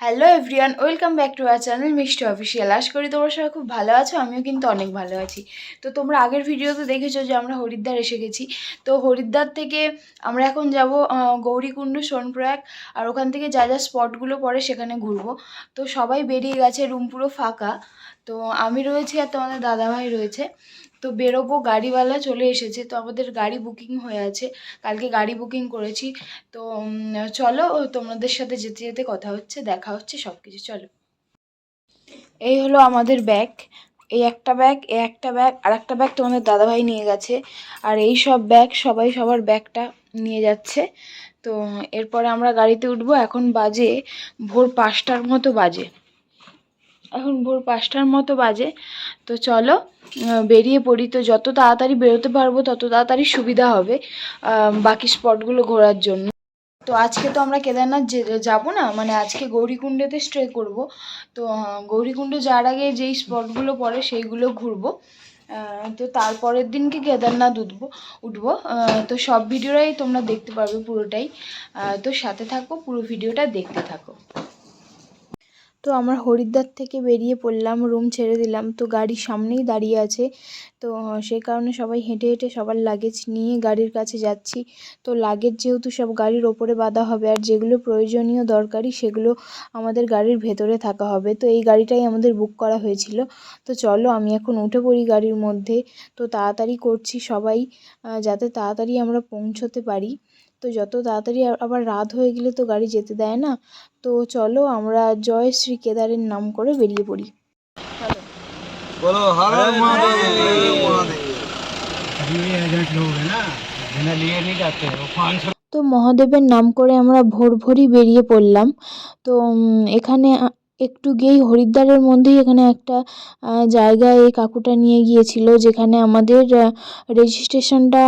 Hello everyone welcome back to our channel Mishti official আশা করি তোমরা সবাই খুব ভালো আছো, আমিও কিন্তু অনেক ভালো আছি। তো তোমরা আগের ভিডিওতে দেখেছ যে আমরা হরিদ্বার এসে গেছি। তো হরিদ্বার থেকে আমরা এখন যাব গৌরীকুণ্ড, সোনপ্রয়াগ, আর ওখান থেকে যা যা স্পটগুলো পড়ে সেখানে ঘুরবো। তো সবাই বেরিয়ে গেছে রুম পুরো ফাঁকা। তো আমি রয়েছি আর তোমাদের দাদাভাই রয়েছে। তো বেরোবো, গাড়িওয়ালা চলে এসেছে। তো আমাদের গাড়ি বুকিং হয়ে আছে। কালকে গাড়ি বুকিং করেছি। তো চলো তোমাদের সাথে যেতে যেতে কথা হচ্ছে, দেখা হচ্ছে সব কিছু চলো। এই হলো আমাদের ব্যাগ। এই একটা ব্যাগ এই একটা ব্যাগ, আর একটা ব্যাগ তোমাদের দাদাভাই নিয়ে গেছে। আর এই সব ব্যাগ সবাই সবার ব্যাগটা নিয়ে যাচ্ছে। তো, এরপরে আমরা গাড়িতে উঠবো। এখন বাজে ভোর পাঁচটার মতো বাজে। এখন ভোর পাঁচটার মতো বাজে। তো চলো বেরিয়ে পড়ি। তো যত তাড়াতাড়ি বেরোতে পারব, তত তাড়াতাড়ি সুবিধা হবে বাকি স্পটগুলো ঘোরার জন্য। তো আজকে তো আমরা কেদারনাথ যে- যাব না মানে আজকে গৌরীকুণ্ডেতে স্টে করব। তো গৌরীকুণ্ড যাওয়ার আগে যেই স্পটগুলো পড়ে, সেইগুলো ঘুরবো। তো তারপরের দিনকে কেদারনাথ উঠবো উঠবো। তো সব ভিডিওটাই তোমরা দেখতে পারবে পুরোটাই। তো সাথে থাকো, পুরো ভিডিওটা দেখতে থাকো। তো আমরা হরিদ্বার থেকে বেরিয়ে পড়লাম রুম ছেড়ে দিলাম। তো গাড়ির সামনেই দাঁড়িয়ে আছে। তো সে কারণে সবাই হেঁটে হেঁটে সবার লাগেজ নিয়ে গাড়ির কাছে যাচ্ছি। তো লাগেজ যেহেতু সব গাড়ির ওপরে বাঁধা হবে আর যেগুলো প্রয়োজনীয় দরকারি সেগুলো আমাদের গাড়ির ভেতরে থাকা হবে। তো এই গাড়িটাই আমাদের বুক করা হয়েছিল। তো চলো আমি এখন উঠে পড়ি গাড়ির মধ্যে। তো তাড়াতাড়ি করছি সবাই যাতে তাড়াতাড়ি আমরা পৌঁছোতে পারি। তো যত তাড়াতাড়ি আবার রাত হয়ে গেলে তো গাড়ি যেতে দেয় না। তো চলো আমরা জয় শ্রী কেদারের নাম করে বেরিয়ে পড়ি। তো মহাদেবের নাম করে আমরা ভোর ভোরই বেরিয়ে পড়লাম। তো এখানে একটু গিয়েই হরিদ্বারের মধ্যেই এখানে একটা জায়গায় এই কাকুটা নিয়ে গিয়েছিল যেখানে আমাদের রেজিস্ট্রেশনটা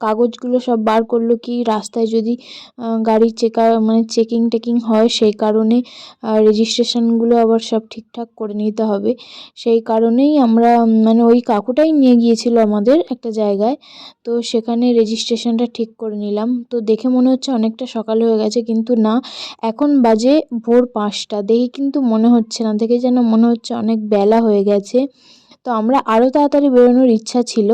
কাগজগুলো সব বার করল কি রাস্তায় যদি আহ, গাড়ি চেকার মানে চেকিং টেকিং হয় সেই কারণে রেজিস্ট্রেশনগুলো আবার সব ঠিকঠাক করে নিতে হবে। সেই কারণেই আমরা মানে ওই কাকুটাই নিয়ে গিয়েছিল আমাদের একটা জায়গায় তো সেখানে রেজিস্ট্রেশনটা ঠিক করে নিলাম। তো দেখে মনে হচ্ছে অনেকটা সকাল হয়ে গেছে কিন্তু না এখন বাজে ভোর পাঁচটা। দেখে কিন্তু মনে হচ্ছে না দেখে যেন মনে হচ্ছে অনেক বেলা হয়ে গেছে। তো আমরা আরও তাড়াতাড়ি বেরোনোর ইচ্ছা ছিল,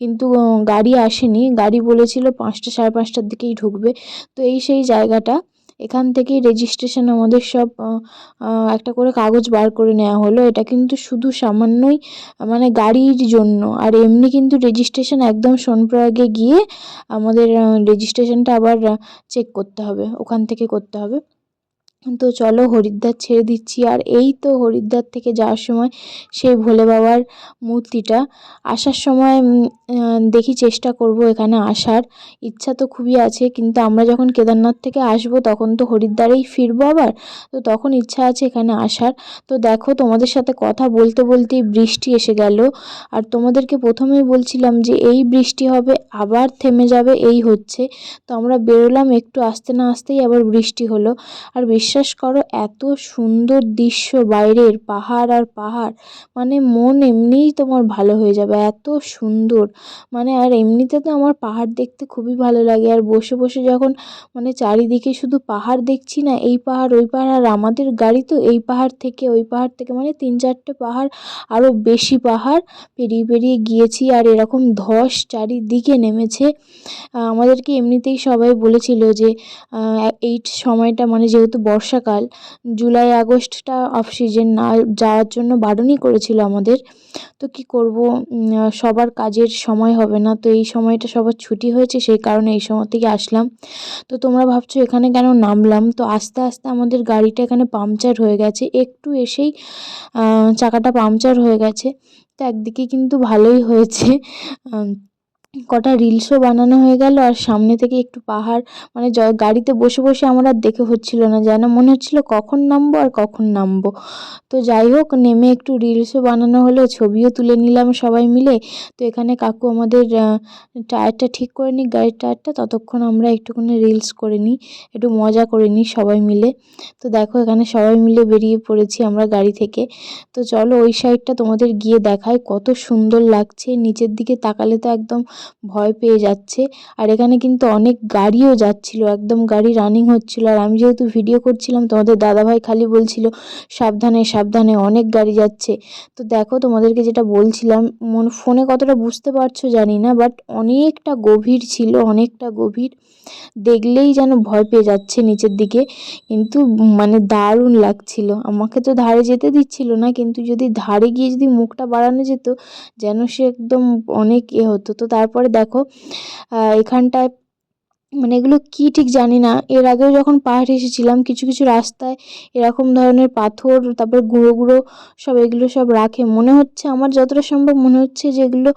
কিন্তু গাড়ি আসেনি। গাড়ি বলেছিল পাঁচটা সাড়ে পাঁচটার দিকেই ঢুকবে। তো এই সেই জায়গাটা, এখান থেকেই রেজিস্ট্রেশন আমাদের সব একটা করে কাগজ বার করে নেওয়া হলো। এটা কিন্তু শুধু সামান্যই মানে গাড়ির জন্য। আর এমনি কিন্তু রেজিস্ট্রেশন একদম সোনপ্রয়াগে গিয়ে আমাদের রেজিস্ট্রেশনটা আবার চেক করতে হবে, ওখান থেকে করতে হবে। তো চলো হরিদ্বার ছেড়ে দিচ্ছি। আর এই তো হরিদ্বার থেকে যাওয়ার সময় সেই ভোলে বাবার মূর্তিটা। আসার সময় দেখি চেষ্টা করব এখানে আসার। ইচ্ছা তো খুবই আছে, কিন্তু আমরা যখন কেদারনাথ থেকে আসব তখন তো হরিদ্বারেই ফিরবো আবার। তো তখন ইচ্ছা আছে এখানে আসার। তো দেখো তোমাদের সাথে কথা বলতে বলতেই বৃষ্টি এসে গেল। আর তোমাদেরকে প্রথমেই বলছিলাম যে এই বৃষ্টি হবে, আবার থেমে যাবে, এই হচ্ছে। তো আমরা বেরোলাম, একটু আসতে না আসতেই আবার বৃষ্টি হলো। আর বিশ্বাস করো, এত সুন্দর দৃশ্য বাইরের পাহাড় আর পাহাড় মানে মন এমনিই তোমার ভালো হয়ে যাবে, এত সুন্দর। মানে আর এমনিতে তো আমার পাহাড় দেখতে খুবই ভালো লাগে, আর বসে বসে যখন মানে চারিদিকে শুধু পাহাড় দেখছি না, এই পাহাড়, ওই পাহাড়, আর আমাদের গাড়ি তো এই পাহাড় থেকে, ওই পাহাড় থেকে মানে তিন চারটে পাহাড়, আরও বেশি পাহাড় পেরিয়ে পেরিয়ে গিয়েছি, আর এরকম ধস চারিদিকে নেমেছে। আমাদেরকে এমনিতেই সবাই বলেছিল যে এই সময়টা মানে যেহেতু বর্ষাকাল। জুলাই, আগস্টটা অফ সিজন না যাওয়ার জন্য বারণই করেছিল আমাদের। তো কি করব? সবার কাজের সময় হবে না। তো এই সময়টা সবার ছুটি হয়েছে, সেই কারণে এই সময় থেকে আসলাম। তো তোমরা ভাবছ এখানে কেন নামলাম? তো আস্তে আস্তে আমাদের গাড়িটা এখানে পাংচার হয়ে গেছে। একটু এসেই চাকাটা পাংচার হয়ে গেছে। তো একদিকে কিন্তু ভালোই হয়েছে। কটা রিলসও বানানো হয়ে গেল আর সামনে থেকে একটু পাহাড় মানে গাড়িতে বসে বসে আমার আর দেখে হচ্ছিল না যেন, মনে হচ্ছিল কখন নামবো আর কখন নামবো। তো যাই হোক, নেমে একটু রিলসও বানানো হলো, ছবিও তুলে নিলাম সবাই মিলে। তো এখানে কাকু আমাদের টায়ারটা ঠিক করে নিই গাড়ির টায়ারটা, ততক্ষণ আমরা একটুখানি রিলস করে নিই, একটু মজা করে নিই সবাই মিলে। তো দেখো এখানে সবাই মিলে বেরিয়ে পড়েছি আমরা গাড়ি থেকে। তো চলো ওই সাইডটা তোমাদের গিয়ে দেখাই, কত সুন্দর লাগছে, নিচের দিকে তাকালে তো একদম ভয় পেয়ে যাচ্ছে। আর এখানে কিন্তু অনেক গাড়িও যাচ্ছিল, একদম গাড়ি রানিং হচ্ছিল। আর আমি যেহেতু ভিডিও করছিলাম, তোমাদের দাদাভাই খালি বলছিল, সাবধানে সাবধানে, অনেক গাড়ি যাচ্ছে। তো দেখো, তোমাদেরকে যেটা বলছিলাম, মন, ফোনে কতটা বুঝতে পারছ জানি না বাট অনেকটা গভীর ছিল, অনেকটা গভীর। দেখলেই যেন ভয় পেয়ে যাচ্ছে নিচের দিকে। কিন্তু মানে দারুণ লাগছিল। আমাকে তো ধারে যেতে দিচ্ছিল না, কিন্তু যদি ধারে গিয়ে যদি মুখটা বাড়ানো যেত, যেন সে একদম অনেক এ হতো। তো তারপরে দেখো আহ, এখানটায় মানে এগুলো কী ঠিক জানি না। এর আগেও যখন পাহাড়ে এসেছিলাম, কিছু কিছু রাস্তায় এরকম ধরনের পাথর, তারপর গুঁড়ো গুঁড়ো সব এগুলো সব রাখে। মনে হচ্ছে আমার যতটা সম্ভব মনে হচ্ছে যে এগুলো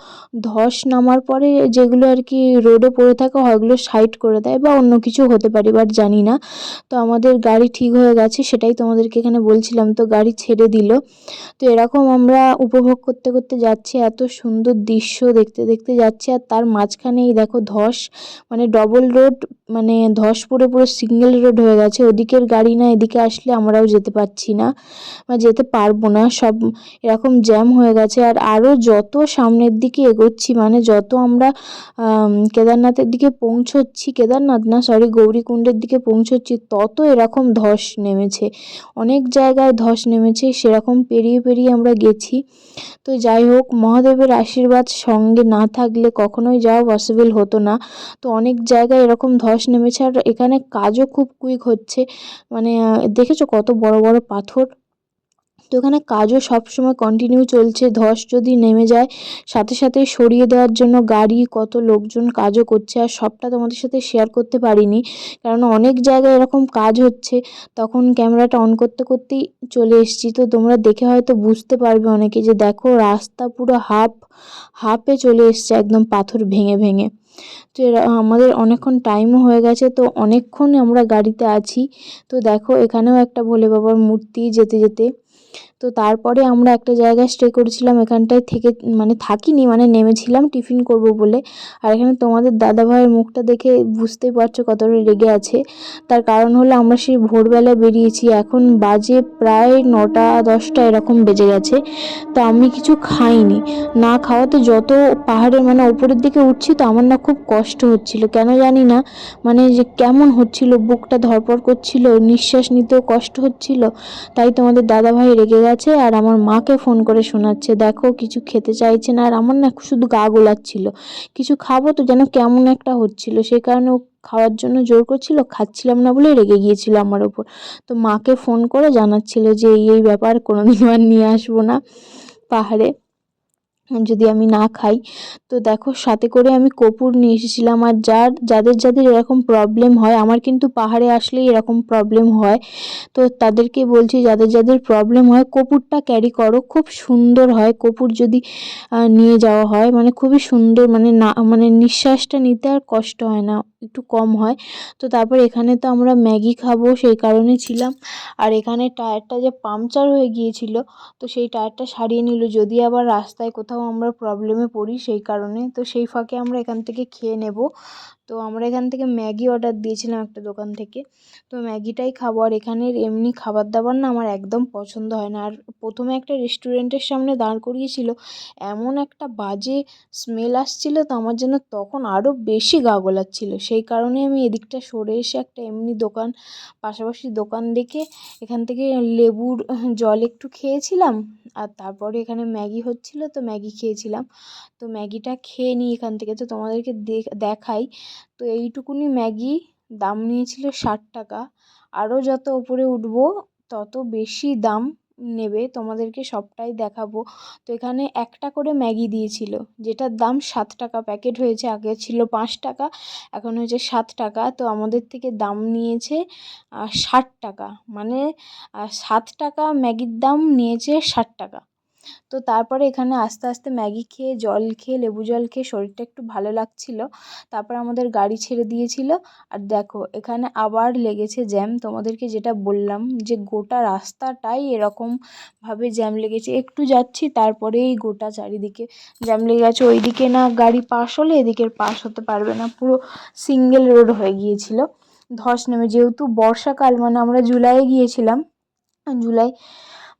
ধস নামার পরে যেগুলো আর কি রোডে পড়ে থাকে হয়, ওগুলো সাইড করে দেয় বা অন্য কিছু হতে পারে বাট জানি না। তো আমাদের গাড়ি ঠিক হয়ে গেছে, সেটাই তোমাদেরকে এখানে বলছিলাম। তো গাড়ি ছেড়ে দিল। তো এরকম আমরা উপভোগ করতে করতে যাচ্ছি, এত সুন্দর দৃশ্য দেখতে দেখতে যাচ্ছি, আর তার মাঝখানেই দেখো ধস মানে ডবল রোড episode মানে ধস পড়ে পুরো সিঙ্গেল রোড হয়ে গেছে। ওদিকের গাড়ি না, এদিকে আসলে আমরাও যেতে পারছি না বা যেতে পারব না। সব এরকম জ্যাম হয়ে গেছে। আর আরও যত সামনের দিকে এগোচ্ছি মানে যত আমরা কেদারনাথের দিকে পৌঁছচ্ছি, কেদারনাথ না সরি গৌরীকুণ্ডের দিকে পৌঁছচ্ছি, তত এরকম ধস নেমেছে। অনেক জায়গায় ধস নেমেছে, সেরকম পেরিয়ে পেরিয়ে আমরা গেছি। তো যাই হোক, মহাদেবের আশীর্বাদ সঙ্গে না থাকলে কখনোই যাওয়া পসিবল হতো না। তো অনেক জায়গায় এরকম ধস নেমেছে আর এখানে কাজও খুব কুইক হচ্ছে। মানে দেখেছ কত বড় বড় পাথর? তো এখানে কাজও সবসময় কন্টিনিউ চলছে। ধস যদি নেমে যায়, সাথে সাথে সরিয়ে দেওয়ার জন্য গাড়ি, কত লোকজন কাজও করছে আর সবটা তোমাদের সাথে শেয়ার করতে পারিনি। কারণ অনেক জায়গায় এরকম কাজ হচ্ছে, তখন ক্যামেরাটা অন করতে করতেই চলে এসেছি। তো তোমরা দেখে হয়তো বুঝতে পারবে অনেকে যে দেখো, রাস্তা পুরো হাফ হাফে চলে এসছে, একদম পাথর ভেঙে ভেঙে। তো আমাদের অনেকক্ষণ টাইমও হয়ে গেছে, তো অনেকক্ষণ আমরা গাড়িতে আছি। তো দেখো, এখানেও একটা ভোলে বাবার মূর্তি যেতে যেতে তো তারপরে আমরা একটা জায়গায় স্টে করেছিলাম, এখানটায় থেকে মানে থাকিনি মানে নেমেছিলাম, টিফিন করব বলে। আর এখানে তোমাদের দাদা ভাইয়ের মুখটা দেখে বুঝতেই পারছ কতটা রেগে আছে। তার কারণ হলো আমরা সেই ভোরবেলা বেরিয়েছি, এখন বাজে প্রায় নটা দশটা এরকম বেজে গেছে। তো আমি কিছু খাইনি। না খাওয়াতে যত পাহাড়ের মানে ওপরের দিকে উঠছি তো আমার না খুব কষ্ট হচ্ছিল। কেন জানি না মানে যে কেমন হচ্ছিল, বুকটা ধরপড় করছিল, নিঃশ্বাস নিতেও কষ্ট হচ্ছিল, তাই তোমাদের দাদা ভাই রেগে গেছে আর আমার মাকে ফোন করে শোনাচ্ছে, দেখো কিছু খেতে চাইছে না আর আমার না শুধু গা গোলাচ্ছিল। কিছু খাব তো যেন কেমন একটা হচ্ছিল, সেই কারণে ও খাওয়ার জন্য জোর করছিল, খাচ্ছিলাম না বলে রেগে গিয়েছিল আমার ওপর। তো মাকে ফোন করে জানাচ্ছিল যে এই এই ব্যাপার কোনোদিনও আর নিয়ে আসব না পাহাড়ে। যদি আমি না খাই। তো দেখো, সাথে করে আমি কপুর নিয়ে এসেছিলাম। আর যার, যাদের যাদের এরকম প্রবলেম হয়, আমার কিন্তু পাহাড়ে আসলেই এরকম প্রবলেম হয়। তো তাদেরকে বলছি, যাদের যাদের প্রবলেম হয়, কপুরটা ক্যারি করো। খুব সুন্দর হয়। কপুর যদি নিয়ে যাওয়া হয় মানে খুবই সুন্দর মানে না মানে নিঃশ্বাসটা নিতে আর কষ্ট হয় না, একটু কম হয়। তো তারপর এখানে তো আমরা ম্যাগি খাব, সেই কারণে ছিলাম। আর এখানে টায়ারটা যে পাংচার হয়ে গিয়েছিল, তো সেই টায়ারটা সারিয়ে নিল। যদি আবার রাস্তায় কোথাও আমরা প্রবলেমে পড়ি সেই কারণে। তো সেই ফাঁকে আমরা এখান থেকে খেয়ে নেব। তো আমরা এখান থেকে ম্যাগি অর্ডার দিয়েছিলাম একটা দোকান থেকে। তো ম্যাগিটাই খাব। আর এখানের এমনি খাবার দাবার না আমার একদম পছন্দ হয় না। আর প্রথমে একটা রেস্টুরেন্টের সামনে দাঁড় করিয়েছিল, এমন একটা বাজে স্মেল আসছিল তো আমার যেন তখন আরও বেশি গা গোলাচ্ছিল। সেই কারণে আমি এদিকটা সরে এসে একটা এমনি দোকান, পাশাপাশি দোকান দেখে এখান থেকে লেবুর জল একটু খেয়েছিলাম। আর তারপরে এখানে ম্যাগি হচ্ছিল তো ম্যাগি খেয়েছিলাম। তো ম্যাগিটা খেয়ে নিই এখান থেকে। তো তোমাদেরকে দেখ- দেখাই। তো এইটুকুনি ম্যাগি দাম নিয়েছিল ষাট টাকা। আরও যত ওপরে উঠবো, তত বেশি দাম নেবে, তোমাদেরকে সবটাই দেখাবো। তো এখানে একটা করে ম্যাগি দিয়েছিল, যেটার দাম সাত টাকা। প্যাকেট হয়েছে, আগে ছিল পাঁচ টাকা, এখন হয়েছে সাত টাকা। তো আমাদের থেকে দাম নিয়েছে ষাট টাকা। মানে সাত টাকা ম্যাগির দাম নিয়েছে ষাট টাকা। তো তারপরে এখানে আস্তে আস্তে ম্যাগি খেয়ে, জল খেয়ে, লেবু জল খেয়ে শরীরটা একটু ভালো লাগছিল। তারপর আমাদের গাড়ি ছেড়ে দিয়েছিল। আর দেখো, এখানে আবার লেগেছে জ্যাম। তোমাদেরকে যেটা বললাম যে গোটা রাস্তাটাই এরকমভাবে জ্যাম লেগেছে। একটু যাচ্ছি তারপরেই গোটা চারিদিকে জ্যাম লেগে গেছে। ওইদিকে না গাড়ি পাস হলে এদিকের পাস হতে পারবে না। পুরো সিঙ্গেল রোড হয়ে গিয়েছিল। ধস নেমে। যেহেতু বর্ষাকাল মানে আমরা জুলাইয়ে গিয়েছিলাম। জুলাই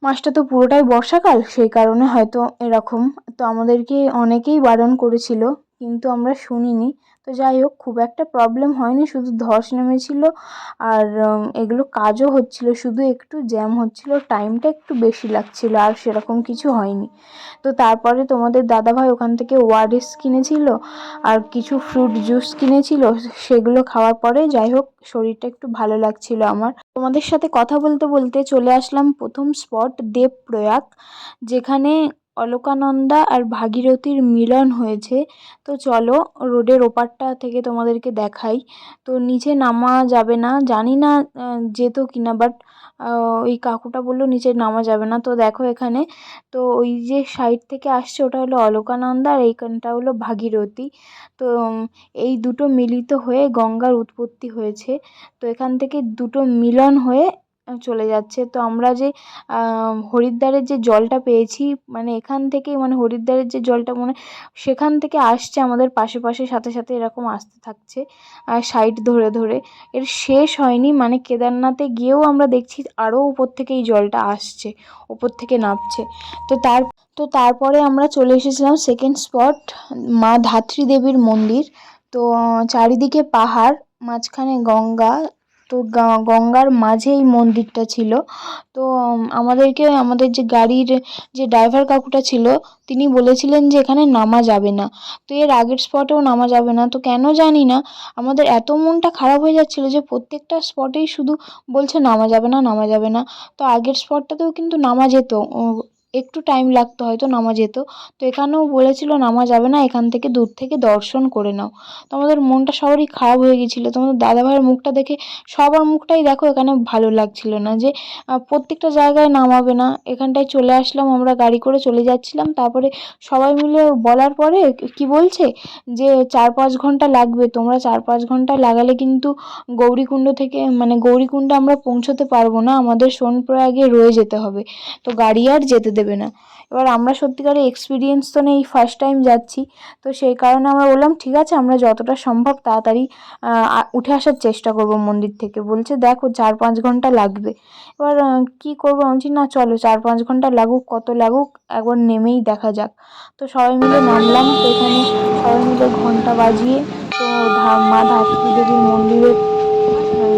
মাসটা তো পুরোটাই বর্ষাকাল, সেই কারণে হয়তো এরকম। তো আমাদেরকে অনেকেই বারণ করেছিল, কিন্তু আমরা শুনিনি। তো যাই হোক, খুব একটা প্রবলেম হয়নি, শুধু ধস নেমেছিলো আর এগুলো কাজও হচ্ছিল, শুধু একটু জ্যাম হচ্ছিল টাইমটা একটু বেশি লাগছিল আর সেরকম কিছু হয়নি। তো তারপরে তোমাদের দাদাভাই ওখান থেকে ওআরএস কিনেছিলো আর কিছু ফ্রুট জুস কিনেছিলো, সেগুলো খাওয়ার পরে যাই হোক, শরীরটা একটু ভালো লাগছিল আমার। তোমাদের সাথে কথা বলতে বলতে চলে আসলাম প্রথম স্পট দেবপ্রয়াগ, যেখানে অলকানন্দা আর ভাগীরথীর মিলন হয়েছে। তো চলো, রোডের ওপারটা থেকে তোমাদেরকে দেখাই। তো নিচে নামা যাবে না। জানি না যেত কিনা বাট ওই কাকুটা বলল নিচে নামা যাবে না। তো দেখো এখানে, তো ওই যে সাইড থেকে আসছে, ওটা হলো অলকানন্দা আর এইখানটা হলো ভাগীরথী। তো এই দুটো মিলিত হয়ে গঙ্গার উৎপত্তি হয়েছে। তো এখান থেকে দুটো মিলন হয়ে চলে যাচ্ছে। তো আমরা যে হরিদ্বারের যে জলটা পেয়েছি মানে এখান থেকেই মানে হরিদ্বারের যে জলটা মনে, সেখান থেকে আসছে আমাদের পাশে পাশে, সাথে সাথে এরকম আসতে থাকছে আর সাইড ধরে ধরে। এর শেষ হয়নি মানে কেদারনাথে গিয়েও আমরা দেখছি আরও উপর থেকে এই জলটা আসছে, উপর থেকে নামছে। তো তার, তো তারপরে আমরা চলে এসেছিলাম সেকেন্ড স্পট মা ধাত্রী দেবীর মন্দির। তো চারিদিকে পাহাড়, মাঝখানে গঙ্গা তো গঙ্গার মাঝে এই মন্দিরটা ছিল। তো আমাদেরকে, আমাদের যে গাড়ির যে ড্রাইভার কাকুটা ছিল, তিনি বলেছিলেন যে এখানে নামা যাবে না। তো এর আগের স্পটেও নামা যাবে না। তো কেন জানি না, আমাদের এত মনটা খারাপ হয়ে যাচ্ছিল যে প্রত্যেকটা স্পটেই শুধু বলছে নামা যাবে না, নামা যাবে না। তো আগের স্পটটাতেও কিন্তু নামা যেত। একটু টাইম লাগতো হয়তো নামা যেত তো এখানেও বলেছিল নামা যাবে না, এখান থেকে দূর থেকে দর্শন করে নাও। তো আমাদের মনটা সবারই খারাপ হয়ে গেছিল। তোমাদের দাদাভাইয়ের মুখটা দেখে সবার মুখটাই দেখো এখানে ভালো লাগছিল না যে প্রত্যেকটা জায়গায় নামাবে না। এখানটায় চলে আসলাম, আমরা গাড়ি করে চলে যাচ্ছিলাম। তারপরে সবাই মিলে বলার পরে কি বলছে? যে, চার পাঁচ ঘণ্টা লাগবে, তোমরা চার পাঁচ ঘণ্টা লাগালে কিন্তু গৌরীকুণ্ড থেকে মানে গৌরীকুণ্ডে আমরা পৌঁছতে পারব না। আমাদের সোনপ্রয়াগে রয়ে যেতে হবে। তো গাড়ি আর যেতে দেবে না। এবার আমরা সত্যিকারের এক্সপিরিয়েন্স তো নেই ফার্স্ট টাইম যাচ্ছি। তো সেই কারণে আমরা বললাম, ঠিক আছে, আমরা যতটা সম্ভব তাড়াতাড়ি উঠে আসার চেষ্টা করব মন্দির থেকে। বলছে, দেখো, চার পাঁচ ঘণ্টা লাগবে। এবার কী করব? বলছি, না, চলো, চার পাঁচ ঘণ্টা লাগুক, কত লাগুক, একবার নেমেই দেখা যাক। তো সবাই মিলে নামলাম, তো এখানে সবাই মিলে ঘণ্টা বাজিয়ে তো মা ধাত্রী দেবীর মন্দিরে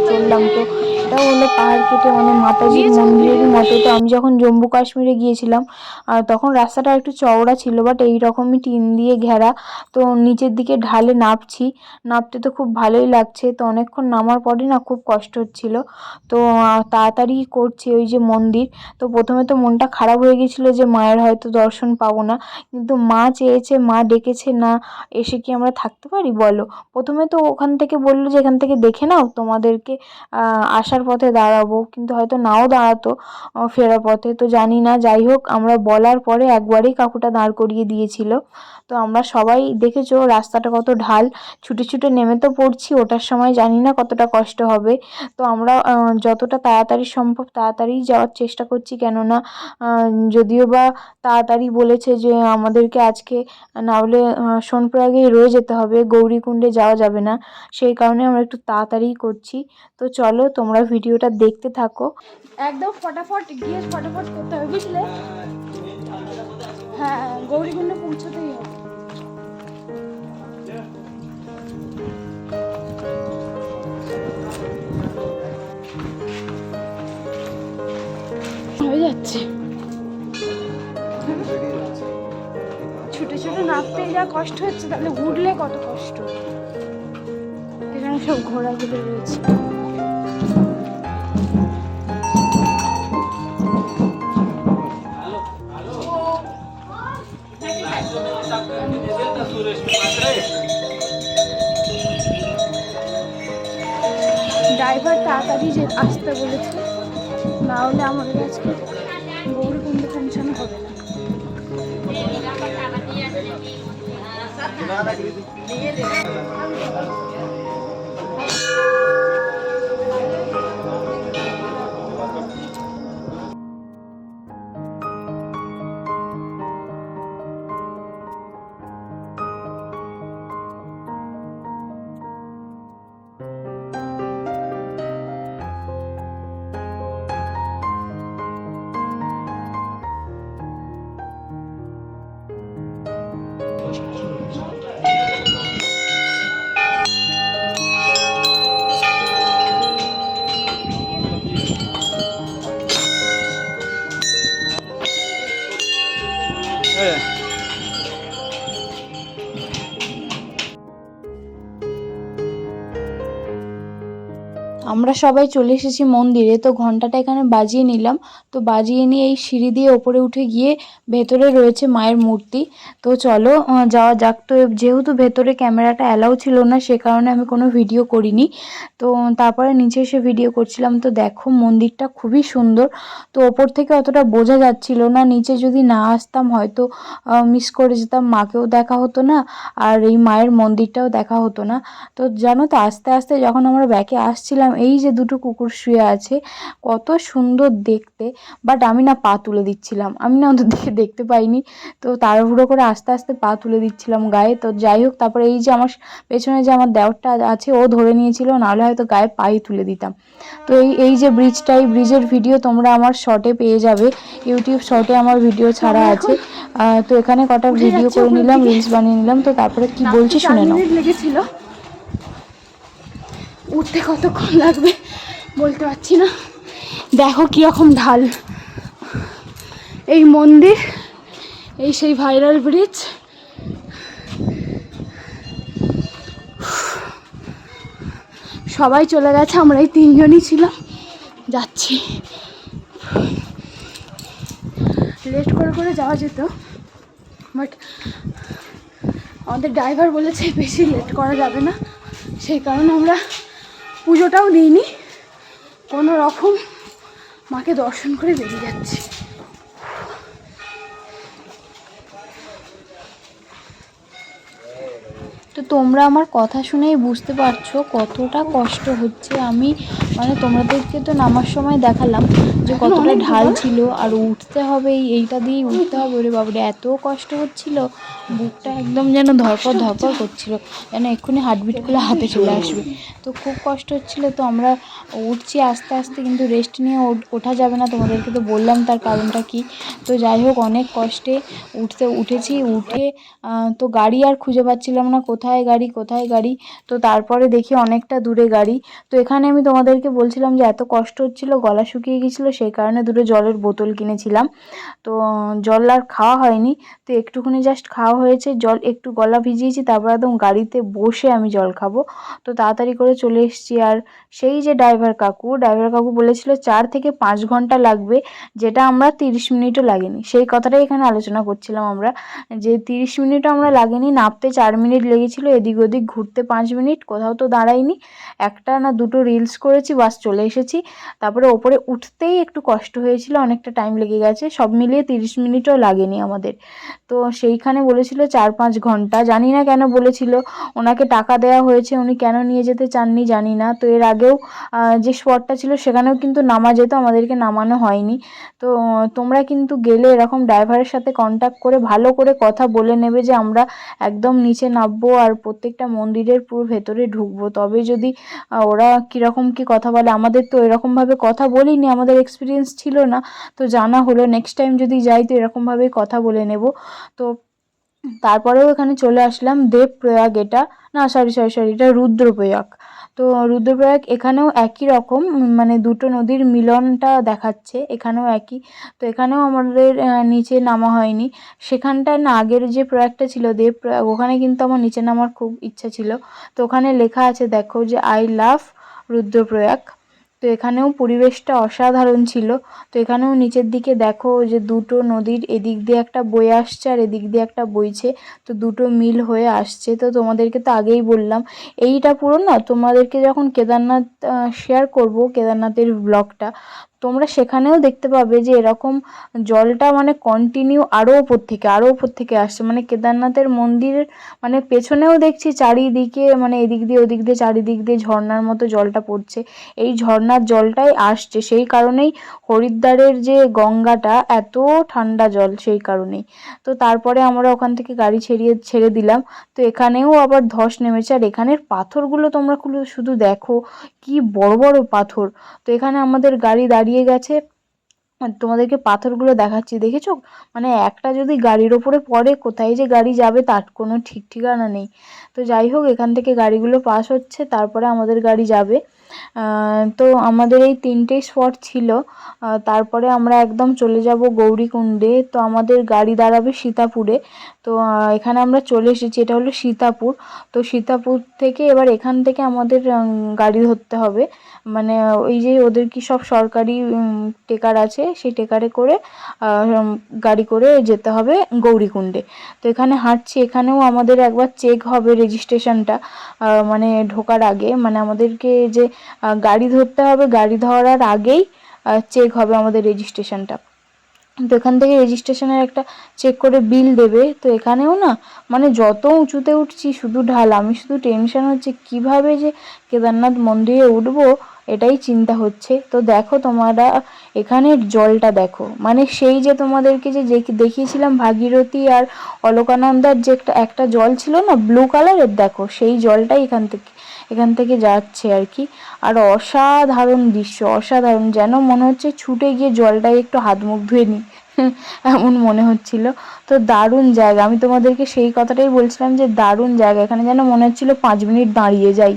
চললাম। তো এটাও হলো পাহাড় কেটে মানে মাতাজির মন্দিরেরই মতো তো আমি যখন জম্মু কাশ্মীরে গিয়েছিলাম আর তখন রাস্তাটা একটু চওড়া ছিল বাট এই রকমই টিন দিয়ে ঘেরা। তো নিচের দিকে ঢালে নামছি নামতে তো খুব ভালোই লাগছে। তো অনেকক্ষণ নামার পরে না খুব কষ্ট হচ্ছিল। তো তাড়াতাড়ি করছি ওই যে মন্দির। তো প্রথমে তো মনটা খারাপ হয়ে গেছিল যে মায়ের হয়তো দর্শন পাবো না। কিন্তু মা চেয়েছে মা ডেকেছে না এসে কি আমরা থাকতে পারি বলো? প্রথমে তো ওখান থেকে বলল যে এখান থেকে দেখে নাও তোমাদেরকে আহ, আসার পথে দাঁড়াবো, কিন্তু হয়তো নাও দাঁড়াতো ফেরার পথে। তো জানি না, যাই হোক, আমরা বলার পরে একবারেই কাকুটা দাঁড় করিয়ে দিয়েছিল। তো আমরা সবাই দেখেছ রাস্তাটা কত ঢাল ছুটে ছুটে নেমে তো পড়ছি ওটার সময় জানি না কতটা কষ্ট হবে। তো আমরা যতটা তাড়াতাড়ি সম্ভব তাড়াতাড়ি যাওয়ার চেষ্টা করছি কেননা যদিও বা তাড়াতাড়ি বলেছে যে আমাদেরকে আজকে না হলে আহ, সোনপ্রয়াগেই রয়ে যেতে হবে গৌরীকুণ্ডে যাওয়া যাবে না সেই কারণে আমরা একটু তাড়াতাড়িই করছি। তো চলো তোমরা ভিডিওটা দেখতে থাকো। একদম ফটাফট গিয়ে ফটাফট করতে হবে বুঝলে? হ্যাঁ গৌরীকুণ্ডে পৌঁছতেই হবে। ছুটে যা কষ্ট হচ্ছে, তাহলে উঠলে কত কষ্ট? এখানে সব ঘোড়াগুলো রয়েছে। ড্রাইভার তাড়াতাড়ি যে আসতে বলেছে, না হলে আমাদের আজকে গৌরকুণ্ডে পৌঁছানো হবে না। নিয়ে আমরা সবাই চলে এসেছি মন্দিরে, তো ঘন্টাটা এখানে বাজিয়ে নিলাম। তো বাজিয়ে নিয়ে এই সিঁড়ি দিয়ে ওপরে উঠে গিয়ে ভেতরে রয়েছে মায়ের মূর্তি। তো চলো যাওয়া যাক। তো যেহেতু ভেতরে ক্যামেরাটা অ্যালাউ ছিল না, সে কারণে আমি কোনো ভিডিও করিনি। তো তারপরে নিচে এসে ভিডিও করছিলাম। তো দেখো মন্দিরটা খুবই সুন্দর। তো ওপর থেকে অতটা বোঝা যাচ্ছিল না, নিচে যদি না আসতাম হয়তো মিস করে যেতাম, মাকেও দেখা হতো না, আর এই মায়ের মন্দিরটাও দেখা হতো না। তো জানো তো, আস্তে আস্তে যখন আমরা ব্যাকে আসছিলাম, এই যে দুটো কুকুর শুয়ে আছে কত সুন্দর দেখতে বাট আমি না পা তুলে দিচ্ছিলাম। আমি না ওদের দিকে দেখতে পাইনি তো তাড়াহুড়ো করে আস্তে আস্তে পা তুলে দিচ্ছিলাম গায়ে। তো যাই হোক তারপরে এই যে আমার পেছনে যে আমার দেওরটা আছে ও ধরে নিয়েছিল নাহলে হয়তো গায়ে পাই তুলে দিতাম। তো এই এই যে ব্রিজটা এই ব্রিজের ভিডিও তোমরা আমার শর্টে পেয়ে যাবে। ইউটিউব শর্টে আমার ভিডিও ছাড়া আছে। তো এখানে কটা ভিডিও করে নিলাম রিলস বানিয়ে নিলাম। তো তারপরে কি বলছি শুনে নাও। লেগেছিল। উঠতে কতক্ষণ লাগবে বলতে পারছি না। দেখো কীরকম ঢাল। এই মন্দির, এই সেই ভাইরাল ব্রিজ সবাই চলে গেছে, আমরা এই তিনজনই ছিলাম। যাচ্ছি। লেট করে করে যাওয়া যেত বাট আমাদের ড্রাইভার বলেছে বেশি লেট করা যাবে না। সেই কারণে আমরা পুজোটাও দিইনি কোনো রকম মাকে দর্শন করে বেরিয়ে যাচ্ছি। তো তোমরা আমার কথা শুনেই বুঝতে পারছ কতটা কষ্ট হচ্ছে। আমি মানে তোমাদেরকে তো নামার সময় দেখালাম যে কতটা ঢাল ছিল আর উঠতে হবে এইটা দিয়েই উঠতে হবে। ওরে বাবারে এত কষ্ট হচ্ছিল বুকটা একদম যেন ধরপড় ধরপড় করছিল যেন এক্ষুনি হার্টবিট করে হাতে চলে আসবে। তো খুব কষ্ট হচ্ছিল তো আমরা উঠছি আস্তে আস্তে কিন্তু রেস্ট নিয়ে ওঠ- ওঠা যাবে না। তোমাদেরকে তো বললাম তার কারণটা কি। তো যাই হোক অনেক কষ্টে উঠতে উঠেছি উঠে তো গাড়ি আর খুঁজে পাচ্ছিলাম না কোথায়। গাড়ি, কোথায় গাড়ি? তো তারপরে দেখি অনেকটা দূরে গাড়ি। তো এখানে আমি তোমাদেরকে বলছিলাম যে এত কষ্ট হচ্ছিল, গলা শুকিয়ে গেছিল, সেই কারণে দুটো জলের বোতল কিনেছিলাম। তো জল আর খাওয়া হয়নি, তো একটুখানি জাস্ট খাওয়া হয়েছে, জল একটু গলা ভিজিয়েছি, তারপর একদম গাড়িতে বসে আমি জল খাব। তো তাড়াতাড়ি করে চলে এসেছি, আর সেই যে ড্রাইভার কাকু ড্রাইভার কাকু বলেছিল চার থেকে পাঁচ ঘণ্টা লাগবে, যেটা আমরা তিরিশ মিনিটও লাগেনি। সেই কথাটাই এখানে আলোচনা করছিলাম আমরা, যে তিরিশ মিনিটও আমরা লাগেনি নামতে চার মিনিট লেগেছিল এদিক ওদিক ঘুরতে পাঁচ মিনিট, কোথাও তো দাঁড়াইনি। একটা না দুটো রিলস করেছি, বাস চলে এসেছি। তারপরে ওপরে উঠতেই একটু কষ্ট হয়েছিল, অনেকটা টাইম লেগে গেছে। সব মিলিয়ে তিরিশ মিনিটও লাগেনি আমাদের। তো সেইখানে বলেছিল চার পাঁচ ঘণ্টা, জানি না কেন বলেছিল। ওনাকে টাকা দেওয়া হয়েছে, উনি কেন নিয়ে যেতে চাননি জানি না। তো এর আগেও যে স্পটটা ছিল, সেখানেও কিন্তু নামা যেত, আমাদেরকে নামানো হয়নি। তো তোমরা কিন্তু গেলে এরকম ড্রাইভারের সাথে কন্ট্যাক্ট করে, ভালো করে কথা বলে নেবে যে আমরা একদম নিচে নামবো আর প্রত্যেকটা মন্দিরের পুরো ভেতরে ঢুকবো। তবে যদি ওরা কীরকম কি কথা বলে, আমাদের তো এরকমভাবে কথা বলিনি, আমাদের এক্সপিরিয়েন্স ছিল না। তো জানা হলো নেক্সট টাইম যদি যাই তো এরকমভাবেই কথা বলে নেব। তো তারপরেও এখানে চলে আসলাম দেবপ্রয়াগ এটা, না সরি সরি সরি এটা রুদ্রপ্রয়াগ। তো রুদ্রপ্রয়াগ এখানেও একই রকম মানে দুটো নদীর মিলনটা দেখাচ্ছে, এখানেও একই। তো এখানেও আমাদের নিচে নামা হয়নি। সেখানটায় না, আগের যে প্রয়াগটা ছিল, দেব প্রয়াগ, ওখানে কিন্তু আমার নিচে নামার খুব ইচ্ছা ছিল। তো ওখানে লেখা আছে, দেখো যে আই লাভ রুদ্রপ্রয়াগ। তো এখানেও পরিবেশটা অসাধারণ ছিল। তো এখানেও নিচের দিকে দেখো যে দুটো নদীর এদিক দিয়ে একটা বয়ে আসছে আর এদিক দিয়ে একটা বইছে। তো দুটো মিল হয়ে আসছে। তো তোমাদেরকে তো আগেই বললাম, এইটা পুরো না তোমাদেরকে যখন কেদারনাথ শেয়ার করব কেদারনাথের ব্লগটা তোমরা সেখানেও দেখতে পাবে যে এরকম জলটা মানে কন্টিনিউ আরও ওপর থেকে আরও ওপর থেকে আসছে। মানে কেদারনাথের মন্দিরের মানে পেছনেও দেখছি চারিদিকে মানে এদিক দিয়ে ওদিক দিয়ে চারিদিক দিয়ে ঝর্ণার মতো জলটা পড়ছে। এই ঝর্ণার জলটাই আসছে। সেই কারণেই হরিদ্বারের যে গঙ্গাটা, এত ঠান্ডা জল সেই কারণেই। তো তারপরে আমরা ওখান থেকে গাড়ি ছেড়িয়ে, ছেড়ে দিলাম। তো এখানেও আবার ধস নেমেছে। আর এখানের পাথরগুলো তোমরা শুধু দেখো। কি বড় বড় পাথর। তো এখানে আমাদের গাড়ি দাঁড়িয়ে গেছে। তোমাদেরকে পাথরগুলো দেখাচ্ছি, দেখেছ? মানে একটা যদি গাড়ির ওপরে পড়ে, কোথায় যে গাড়ি যাবে তার কোনো ঠিক ঠিকানা নেই। তো যাই হোক, এখান থেকে গাড়িগুলো পাস হচ্ছে, তারপরে আমাদের গাড়ি যাবে। তো আমাদের এই তিনটে স্পট ছিল। তারপরে আমরা একদম চলে যাব গৌরীকুণ্ডে। তো আমাদের গাড়ি দাঁড়াবে সীতাপুরে। তো এখানে আমরা চলে এসেছি। এটা হলো সীতাপুর। তো সীতাপুর থেকে এবার এখান থেকে আমাদের গাড়ি ধরতে হবে। মানে ওই যে ওদের কি সব সরকারি টেকার আছে, সেই টেকারে করে গাড়ি করে যেতে হবে গৌরীকুণ্ডে। তো এখানে হাঁটছি, এখানেও আমাদের একবার চেক হবে রেজিস্ট্রেশনটা মানে ঢোকার আগে। মানে আমাদেরকে যে গাড়ি ধরতে হবে, গাড়ি ধরার আগেই চেক হবে আমাদের রেজিস্ট্রেশনটা তো এখান থেকে রেজিস্ট্রেশনের একটা চেক করে বিল দেবে। তো এখানেও না মানে যত উঁচুতে উঠছি, শুধু ঢাল, আমি শুধু টেনশন হচ্ছে, কীভাবে যে কেদারনাথ মন্দিরে উঠবো এটাই চিন্তা হচ্ছে। তো দেখো তোমরা এখানের জলটা দেখো। মানে সেই যে তোমাদেরকে যে দেখিয়েছিলাম ভাগীরথী আর অলকানন্দার যে একটা একটা জল ছিল না ব্লু কালারের দেখো, সেই জলটাই এখান থেকে এখান থেকে যাচ্ছে আর কি। আর অসাধারণ দৃশ্য, অসাধারণ, যেন মনে হচ্ছে ছুটে গিয়ে জলটাই একটু হাত মুখ ধুয়ে নিই। এমন মনে হচ্ছিল। তো দারুণ জায়গা। আমি তোমাদেরকে সেই কথাটাই বলছিলাম যে দারুণ জায়গা। এখানে যেন মনে হচ্ছিল পাঁচ মিনিট দাঁড়িয়ে যাই।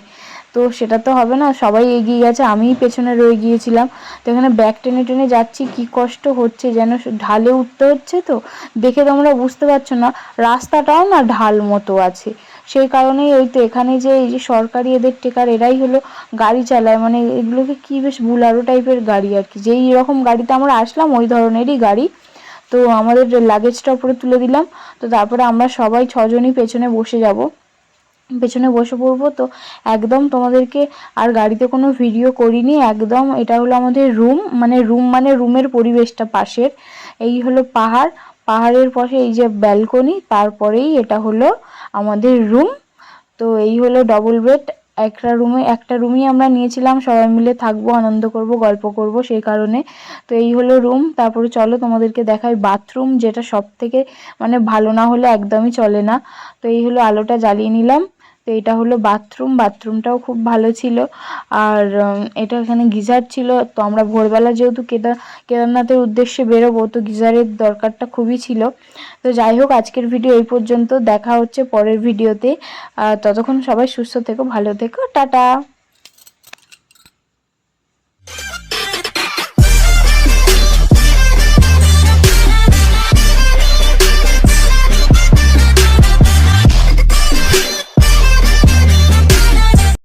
তো সেটা তো হবে না, সবাই এগিয়ে গেছে, আমিই পেছনে রয়ে গিয়েছিলাম। তো এখানে ব্যাগ টেনে টেনে যাচ্ছি, কি কষ্ট হচ্ছে যেন ঢালে উঠতে হচ্ছে তো? দেখে তোমরা বুঝতে পারছ না, রাস্তাটাও না ঢাল মতো আছে। সেই কারণেই ওই তো এখানে যে এই যে সরকারি এদের টেকার, এরাই হলো গাড়ি চালায়। মানে এগুলোকে কি বেশ বুলারো টাইপের গাড়ি আর কি। যেই রকম গাড়িতে আমরা আসলাম, ওই ধরনেরই গাড়ি। তো আমাদের লাগেজটা উপরে তুলে দিলাম। তো তারপরে আমরা সবাই ছজনই পেছনে বসে যাব। পেছনে বসে পড়ব। তো একদম তোমাদেরকে আর গাড়িতে কোনো ভিডিও করিনি। একদম এটা হলো আমাদের রুম মানে রুম মানে রুমের পরিবেশটা পাশের। এই হলো পাহাড়। পাহাড়ের পাশে এই যে ব্যালকনি তারপরেই এটা হলো আমাদের রুম তো এই হলো ডবল বেড একটা রুমে একটা রুমই আমরা নিয়েছিলাম। সবাই মিলে থাকব, আনন্দ করব, গল্প করব সেই কারণে। তো এই হলো রুম তারপরে চলো তোমাদেরকে দেখাই বাথরুম যেটা সব থেকে মানে ভালো না হলে একদমই চলে না। তো এই হলো আলোটা জ্বালিয়ে নিলাম। তো এটা হলো বাথরুম বাথরুমটাও খুব ভালো ছিল। আর এটা এখানে গিজার ছিল। তো আমরা ভোরবেলা যেহেতু কেদার কেদারনাথের উদ্দেশ্যে বেরোবো, তো গিজারের দরকারটা খুবই ছিল। তো যাই হোক, আজকের ভিডিও এই পর্যন্ত। দেখা হচ্ছে পরের ভিডিওতে ততক্ষণ সবাই সুস্থ থেকো, ভালো থেকো। টাটা!